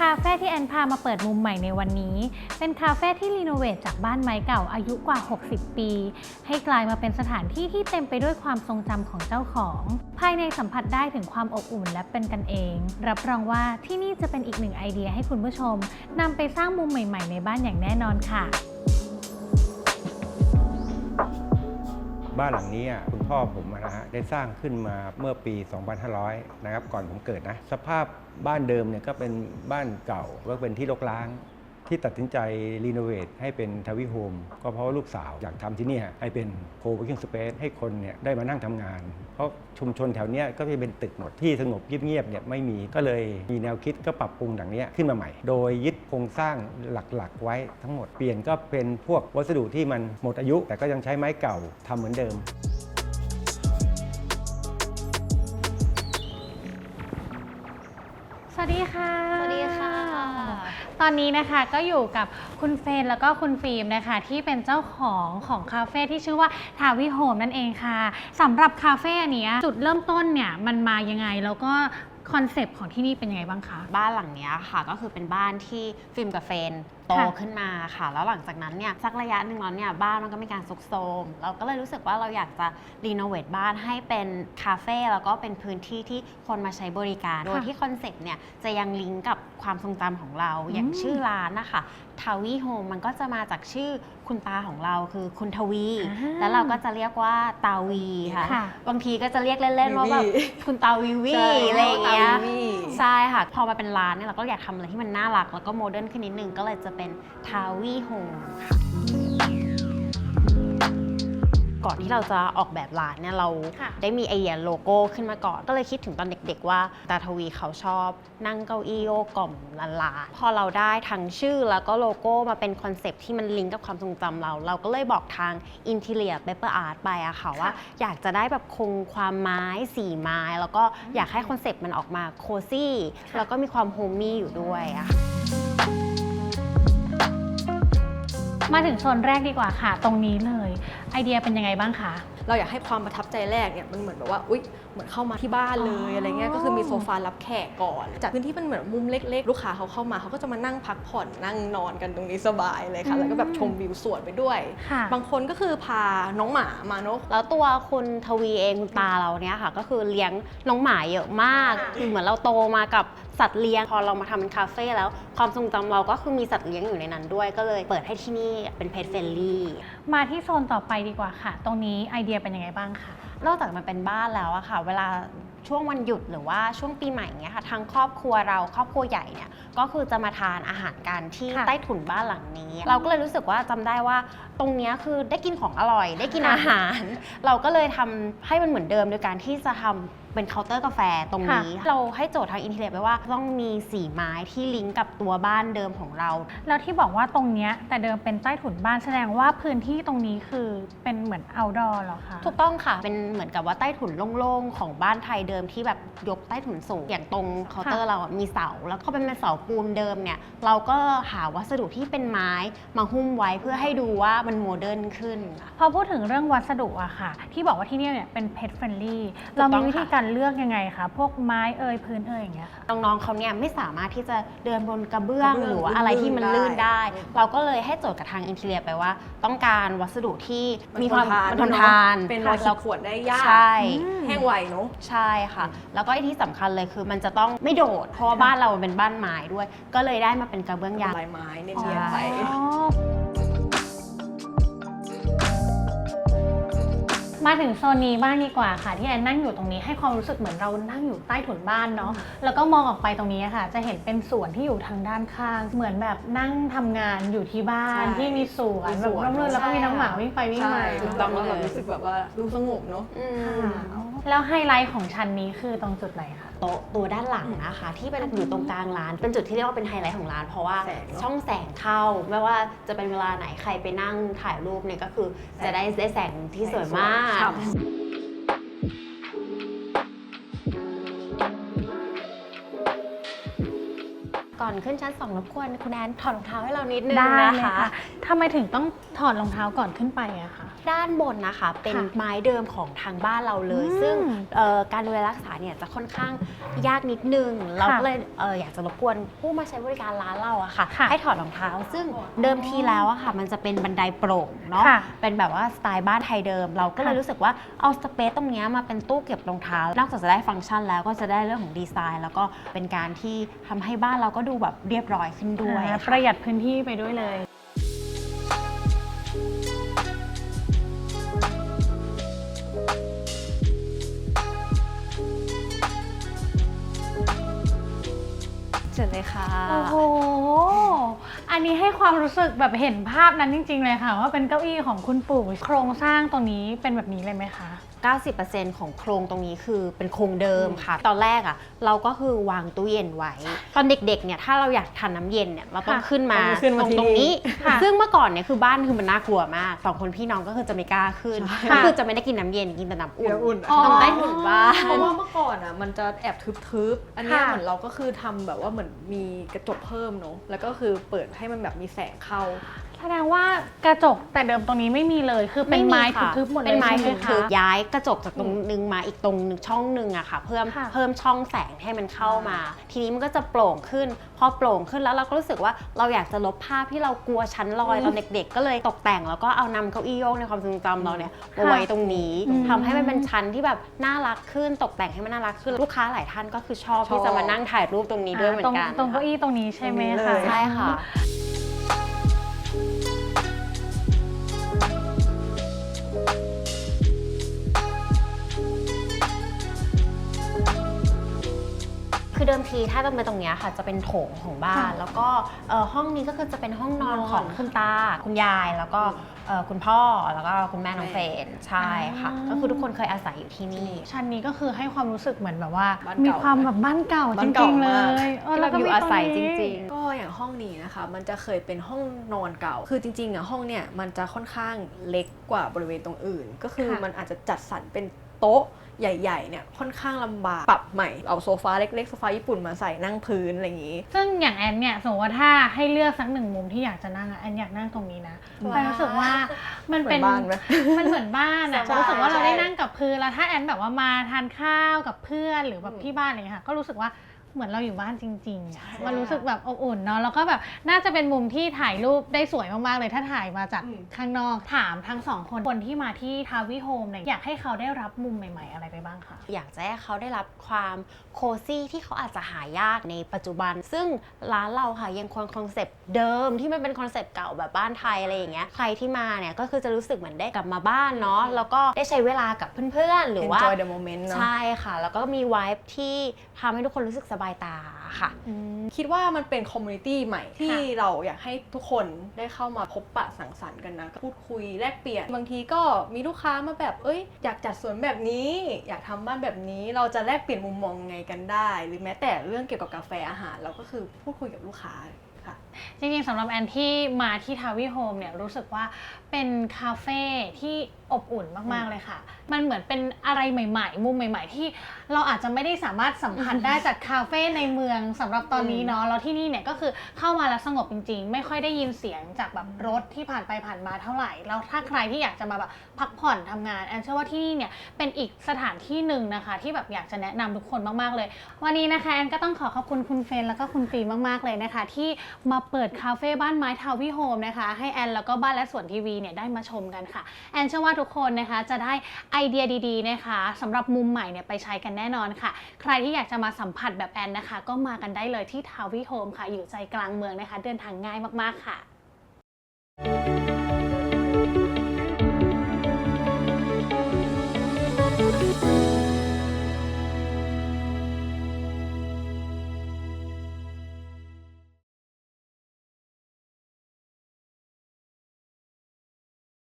คาเฟ่ที่แอนพามาเปิดมุมใหม่ในวันนี้ เป็นคาเฟ่ที่รีโนเวทจากบ้านไม้เก่าอายุกว่า 60 ปี ให้กลายมาเป็นสถานที่ที่เต็มไปด้วยความทรงจำของเจ้าของ ภายในสัมผัสได้ถึงความอบอุ่นและเป็นกันเอง รับรองว่าที่นี่จะเป็นอีกหนึ่งไอเดียให้คุณผู้ชมนำไปสร้างมุมใหม่ ๆ ในบ้านอย่างแน่นอนค่ะ บ้านหลังนี้อะคุณพ่อผมนะฮะได้สร้างขึ้นมาเมื่อปี 2500 นะครับก่อนผมเกิดนะ สภาพบ้านเดิมเนี่ยก็เป็นบ้านเก่าก็เป็นที่รกร้าง ที่ตัดสินใจรีโนเวทให้เป็นทวิโฮมก็เพราะว่าลูกสาวอยากทำที่เนี่ยให้เป็นโคเวกิ้งสเปซให้คนเนี่ยได้มานั่งทำงาน เพราะชุมชนแถวเนี้ยก็จะเป็นตึกหมดที่สงบเงียบๆเนี่ยไม่มีก็เลยมีแนวคิดก็ปรับปรุงหลังเนี้ยขึ้นมาใหม่ โดยยึดโครงสร้างหลักๆ ไว้ทั้งหมดเปลี่ยนก็เป็นพวกวัสดุที่มันหมดอายุ แต่ก็ยังใช้ไม้เก่าทำเหมือนเดิมสวัสดีค่ะ สวัสดีค่ะ ตอนนี้นะคะก็อยู่กับคุณเฟนแล้วก็คุณฟิล์มนะคะ ที่เป็นเจ้าของของคาเฟ่ที่ชื่อว่าทาวิโฮมนั่นเองค่ะสำหรับคาเฟ่อันเนี้ยจุดเริ่มต้นเนี่ยมันมายังไงแล้วก็คอนเซปต์ของที่นี่เป็นยังไงบ้างคะ บ้านหลังเนี้ยค่ะก็คือเป็นบ้านที่ฟิล์มกับเฟน โตค่ะ ขึ้นมาค่ะ แล้วหลังจากนั้นเนี่ยสักระยะหนึ่งแล้วเนี่ยบ้านมันก็มีการซุกโซมเราก็เลยรู้สึกว่าเราอยากจะรีโนเวทบ้านให้เป็นคาเฟ่แล้วก็เป็นพื้นที่ที่คนมาใช้บริการ โดยที่คอนเซ็ปต์เนี่ยจะยังลิงก์กับความทรงจำของเรา อย่างชื่อร้านนะคะทาวีโฮมมันก็จะมาจากชื่อคุณตาของเราคือคุณทวีอ่าแล้วเราก็จะเรียกว่าตาวีค่ะ ค่ะ บางทีก็จะเรียกเล่นๆว่าแบบวีวีคุณตาวีวีใช่อะไรอย่างเงี้ยตาวีวีใช่ค่ะ พอมาเป็นร้านเนี่ยเราก็อยากทำอะไรที่มันน่ารัก แล้วก็โมเดิร์นขึ้นนิดนึงก็เลยจะเป็นทาวีโฮมค่ะก่อนที่เราจะออกแบบร้านเนี่ยเราค่ะได้มีไอเดียโลโก้ขึ้นมาก่อน ก็เลยคิดถึงตอนเด็กๆว่าตาทวีเขาชอบ นั่งเก้าอี้โยกกล่อมลานลาพอเราได้ทั้งชื่อแล้วก็โลโก้มาเป็นคอนเซปต์ที่มันลิงก์กับความทรงจำเรา เราก็เลยบอกทาง Interior Paper Art ไปอะค่ะว่า อยากจะได้แบบคงความไม้สีไม้ แล้วก็อยากให้คอนเซปต์มันออกมาโคซี่แล้วก็มีความโฮมมี่อยู่ด้วยอะค่ะ มาถึงโซนแรกดีกว่าค่ะ ตรงนี้เลย ไอเดียเป็นยังไงบ้างคะ เราอยากให้ความประทับใจแรกเนี่ยมันเหมือนแบบว่าอุ๊ยเหมือนเข้ามาที่บ้านเลอ๋ยอออะไรเงี้ยก็คือมีโซฟารับแขกก่อนจากพื้นที่มันเหมือนมุมเล็ก ๆ ลูกค้าเขาเข้ามาเขาก็จะมานั่งพักผ่อนนั่งนอนกันตรงนี้สบายเลยค่ะ แล้วก็แบบชมวิวสวนไปด้วยค่ะบางคนก็คือพาน้องหมามาเนอะแล้วตัวคุณทวีเองคุณตาเราเนี่ยค่ะ ก็คือเลี้ยงน้องหมาเยอะมากคือเหมือนเราโตมากับสัตว์เลี้ยงพอเรามาทำเป็นคาเฟ่แล้ว ความทรงจำเราก็คือมีสัตว์เลี้ยงอยู่ในนั้นด้วย ก็เลยเปิดให้ที่นี่เป็นเพ t เฟ n ลี่มาที่โซนต่อไปดีกว่าค่ะ ตรงนี้ไอเดียเป็นยังไงบ้างคะนอกจากมันเป็นบ้านแล้วอะค่ะ เวลาช่วงวันหยุดหรือว่าช่วงปีใหม่เงี้ยค่ะทางครอบครัวเราครอบครัวใหญ่เนี่ยก็คือจะมาทานอาหารกันที่ค่ะใต้ถุนบ้านหลังนี้ เราก็เลยรู้สึกว่าจำได้ว่าตรงเนี้ยคือได้กินของอร่อย ได้กินอาหาร เราก็เลยทำให้มันเหมือนเดิมโดยการที่จะทำ เป็นเคาน์เตอร์กาแฟตรงนี้ เราให้โจทย์ทางอินเทอร์เน็ตไปว่า ต้องมีสีไม้ที่ลิงก์กับตัวบ้านเดิมของเรา แล้วที่บอกว่าตรงเนี้ยแต่เดิมเป็นใต้ถุนบ้านแสดงว่าพื้นที่ตรงนี้คือเป็นเหมือน outdoor เหรอคะถูกต้องค่ะ เป็นเหมือนกับว่าใต้ถุนโล่งๆ ของบ้านไทยเดิมที่แบบยกใต้ถุนสูง อย่างตรงเคาน์เตอร์เราอะมีเสา แล้วก็เป็นเสาปูนเดิมเนี่ย เราก็หาวัสดุที่เป็นไม้มาหุ้มไว้เพื่อให้ดูว่ามันโมเดิร์นขึ้น พอพูดถึงเรื่องวัสดุอะค่ะ ที่บอกว่าที่เนี่ยเป็น pet friendly ถูกเราต้มีองวิธีค่ะการเลือกยังไงคะพวกไม้เอ่ยพื้นเอ่ยอย่างเงี้ยน้องๆเขาเนี่ยไม่สามารถที่จะเดินบนกระเบื้องกระเบื้องหรือว่าอะไรที่มันลื่ลื่นนได้ได้ เราก็เลยให้โจทย์กับทางอินเท i รียไปว่า ต้องการวัสดุที่มีความมันททนนทาทานนเป็นรอยขีดข่วนได้ยากใช่อืมแห้งไวเนาะ ใช่ค่ะ แล้วก็ไอ้ที่สำคัญเลยคือมันจะต้องไม่โดด เพราะว่าบ้านเราเป็นบ้านไม้ด้วย ก็เลยได้มาเป็นกระเบื้องยาง ลายไม้เนียนๆไป อ๋อ มาถึงโซนนี้บ้างดีกว่าค่ะ ที่แอนนั่งอยู่ตรงนี้ให้ความรู้สึกเหมือนเรานั่งอยู่ใต้ถุนบ้านเนาะแล้วก็มองออกไปตรงนี้ค่ะ จะเห็นเป็นสวนที่อยู่ทางด้านข้าง เหมือนแบบนั่งทำงานอยู่ที่บ้านใช่ที่มีสวนมีแบสบวนร่มรื่นแล้วก็มีใช่น้องหมาวิ่งไปวิ่งใช่มาถูกต้องแล้วแบบรู้สึกแบบว่าดูสงบเนาะอืมค่ะ แล้วไฮไลท์ของชั้นนี้คือตรงจุดไหนคะ โต๊ะตัวด้านหลังนะคะ ที่เป็นอยู่ตรงกลางร้าน เป็นจุดที่เรียกว่าเป็นไฮไลท์ของร้าน เพราะว่าแสงเนอะช่องแสงเข้าไม่ว่าจะเป็นเวลาไหนใครไปนั่งถ่ายรูปเนี่ยก็คือจะได้ได้แสงที่สวยมาก ฉ่ ก่อนขึ้นชั้นสองรบกวนคุณแอนถอดรองเท้าให้เรานิดนึงได้นะเลยคะ ค่ะทำไมถึงต้องถอดรองเท้าก่อนขึ้นไปอะคะ ด้านบนนะคะ เป็นค่ะไม้เดิมของทางบ้านเราเลยอืมซึ่งเอ่อการดูแลรักษาเนี่ยจะค่อนข้างยากนิดนึง เราก็เลยเอ่ออยากจะรบกวนผู้มาใช้บริการร้านเราอะค่ะค่ะ ให้ถอดรองเท้า ซึ่งเดิมทีแล้วอะค่ะ มันจะเป็นบันไดโปร่งเนาะค่ะเป็นแบบว่าสไตล์บ้านไทยเดิม เราก็เลยค่ะรู้สึกว่าเอาสเปซตรงเนี้ยมาเป็นตู้เก็บรองเท้านอกจากจะได้ฟังก์ชันแล้วก็จะได้เรื่องของดีไซน์ แล้วก็เป็นการที่ทำให้บ้านเราก็ดูแบบเรียบร้อยขึ้นด้วยอ่าค่ะประหยัดพื้นที่ไปด้วยเลย เชิญเลยค่ะ โอ้โห อันนี้ให้ความรู้สึกแบบเห็นภาพนั้นจริง ๆ เลยค่ะ ว่าเป็นเก้าอี้ของคุณปู่ โครงสร้างตรงนี้เป็นแบบนี้เลยไหมคะ 90%ของโครงตรงนี้คือเป็นโครงเดิมค่ะ ตอนแรกอะ เราก็คือวางตู้เย็นไว้ ตอนเด็กๆเนี่ยถ้าเราอยากทานน้ำเย็นเนี่ยเราต้องค่ะขึ้นมาต้องขึ้นมาตรงที่ตรงนี้นี่ค่ะซึ่งเมื่อก่อนเนี่ยคือบ้านคือมันน่ากลัวมากสองคนพี่น้องก็คือจะไม่กล้าขึ้นค่ะก็คือจะไม่ได้กินน้ำเย็นกินแต่น้ำอุ่นเดี๋ยวอุ่นอ๋อต้องได้ถุนบ้านเพราะว่าเมื่อก่อนอะมันจะแอบทึบๆอันเนี้ยค่ะเหมือนเราก็คือทำแบบว่าเหมือนมีกระจกเพิ่มเนอะแล้วก็คือเปิดให้มันแบบมีแสงเข้า แสดงว่ากระจกแต่เดิมตรงนี้ไม่มีเลย คือเป็นไม้ค่ะทึบๆหมดเลยเป็นไม้ใช่ไหมทึบคะๆย้ายกระจกจากตรงนึงมาอีกตรงนึงช่องนึงอะค่ะ เพิ่มค่ะเพิ่มช่องแสงให้มันเข้ามา ทีนี้มันก็จะโปร่งขึ้น พอโปร่งขึ้นแล้วเราก็รู้สึกว่าเราอยากจะลบภาพที่เรากลัวชั้นลอยตอนเด็กๆ ก็เลยตกแต่งแล้วก็เอานำเก้าอี้โยกในความทรงจำเราเนี่ยมาไว้ตรงนี้อืม ทำให้มันเป็นชั้นที่แบบน่ารักขึ้น ตกแต่งให้มันน่ารักขึ้นลูกค้าหลายท่านก็คือชอบที่จะมานั่งถ่ายรูปตรงนี้ด้วยเหมือนกันตรงตรงเก้าอี้ตรงนี้ใช่ไหมตรงนี้คะเลยใช่ค่ะ เดิมทีถ้าต้องไปตรงเนี้ยค่ะจะเป็นโถงของบ้าน ค่ะแล้วก็เอ่อห้องนี้ก็คือจะเป็นห้องนอนนอนของคุณตา คุณยายแล้วก็เอ่อคุณพ่อแล้วก็คุณแม่น้องเฟรนใช่ค่ะก็คือทุกคนเคยอาศัยอยู่ที่นี่ ชั้นนี้ก็คือให้ความรู้สึกเหมือนแบบว่า บ้านมีเก่าความแบบบ้านเก่าจบ้านริเก่างๆเลมาก ยเออที่แล้วก็แบบอยู่มีอาศัยตจนี้ริง ก็อย่างห้องนี้นะคะ มันจะเคยเป็นห้องนอนเก่า คือจริงๆอะห้องเนี่ยมันจะค่อนข้างเล็กกว่าบริเวณตรงอื่น ก็คือค่ะ มันอาจจะจัดสรรเป็น โต๊ะใหญ่ ๆ เนี่ย ค่อนข้างลำบาก ปรับใหม่ เอาโซฟาเล็ก ๆ โซฟาญี่ปุ่นมาใส่นั่งพื้น อะไรอย่างนี้ ซึ่งอย่างแอนเนี่ย สมมติว่าถ้าให้เลือกสักหนึ่งมุมที่อยากจะนั่งอะแอนอยากนั่งตรงนี้นะว้าวแอนรู้สึกว่ามันเป็นเหมือนบ้านไหมมันเหมือนบ้านอะสบายรู้สึกว่าเราใช่ได้นั่งกับพื้น แล้วถ้าแอนแบบว่ามาทานข้าวกับเพื่อนหรือแบบอืมที่บ้านอะไรอย่างเงี้ยค่ะ ก็รู้สึกว่า เหมือนเราอยู่บ้านจริงๆอะใช่มันรู้สึกแบบอบอุ่นเนาะ แล้วก็แบบน่าจะเป็นมุมที่ถ่ายรูปได้สวยมากๆเลย ถ้าถ่ายมาจากอืมข้างนอก ถามทั้งสองคน คนที่มาที่ทาวิโฮมเนี่ยอยากให้เขาได้รับมุมใหม่ๆ อะไรไปบ้างคะ อยากจะให้เขาได้รับความโคซี่ที่เขาอาจจะหายากในปัจจุบัน ซึ่งร้านเราค่ะยังคงคอนเซปต์เดิมที่มันเป็นคอนเซปต์เก่าแบบบ้านไทยอะไรอย่างเงี้ย ใครที่มาเนี่ยก็คือจะรู้สึกเหมือนได้กลับมาบ้านเนาะ แล้วก็ได้ใช้เวลากับเพื่อนๆ หรือว่า enjoy the moment เนอะใช่ค่ะ แล้วก็มีวายที่ทำให้ทุกคนรู้สึกสบายตาค่ะ คิดว่ามันเป็นคอมมูนิตี้ใหม่ที่ค่ะเราอยากให้ทุกคนได้เข้ามาพบปะสังสรรค์กันนะ พูดคุยแลกเปลี่ยน บางทีก็มีลูกค้ามาแบบเอ้ย อยากจัดสวนแบบนี้ อยากทำบ้านแบบนี้เราจะแลกเปลี่ยนมุมมองไงกันได้ หรือแม้แต่เรื่องเกี่ยวกับกาแฟอาหาร เราก็คือพูดคุยกับลูกค้าค่ะจริงๆสำหรับแอนที่มาที่ทาวิโฮมเนี่ยรู้สึกว่าเป็นคาเฟ่ที่อบอุ่นมากๆเลยค่ะ มันเหมือนเป็นอะไรใหม่ ๆ มุมใหม่ ๆ ที่เราอาจจะไม่ได้สามารถสัมผัสได้จากคาเฟ่ในเมืองสำหรับตอนนี้เนาะแล้วที่นี่เนี่ยก็คือเข้ามาแล้วสงบจริง ๆ ไม่ค่อยได้ยินเสียงจากแบบรถที่ผ่านไปผ่านมาเท่าไหร่ แล้วถ้าใครที่อยากจะมาแบบพักผ่อนทำงานแอนเชื่อว่าที่นี่เนี่ยเป็นอีกสถานที่หนึ่งนะคะ ที่แบบอยากจะแนะนำทุกคนมากๆเลย วันนี้นะคะแอนก็ต้องขอขอบคุณคุณเฟรนแล้วก็คุณฟีมากๆเลยนะคะ ที่มาเปิดคาเฟ่บ้านไม้ทาวิโฮมนะคะ ให้แอนแล้วก็บ้านและสวนทีวีเนี่ยได้มาชมกันค่ะ แอนเชื่อว่าทุกคนนะคะจะได้ไอเดียดีๆนะคะสำหรับมุมใหม่เนี่ยไปใช้กันแน่นอนค่ะ ใครที่อยากจะมาสัมผัสแบบแอนนะคะ ก็มากันได้เลยที่ทาวิโฮมค่ะ อยู่ใจกลางเมืองนะคะ เดินทางง่ายมากๆค่ะ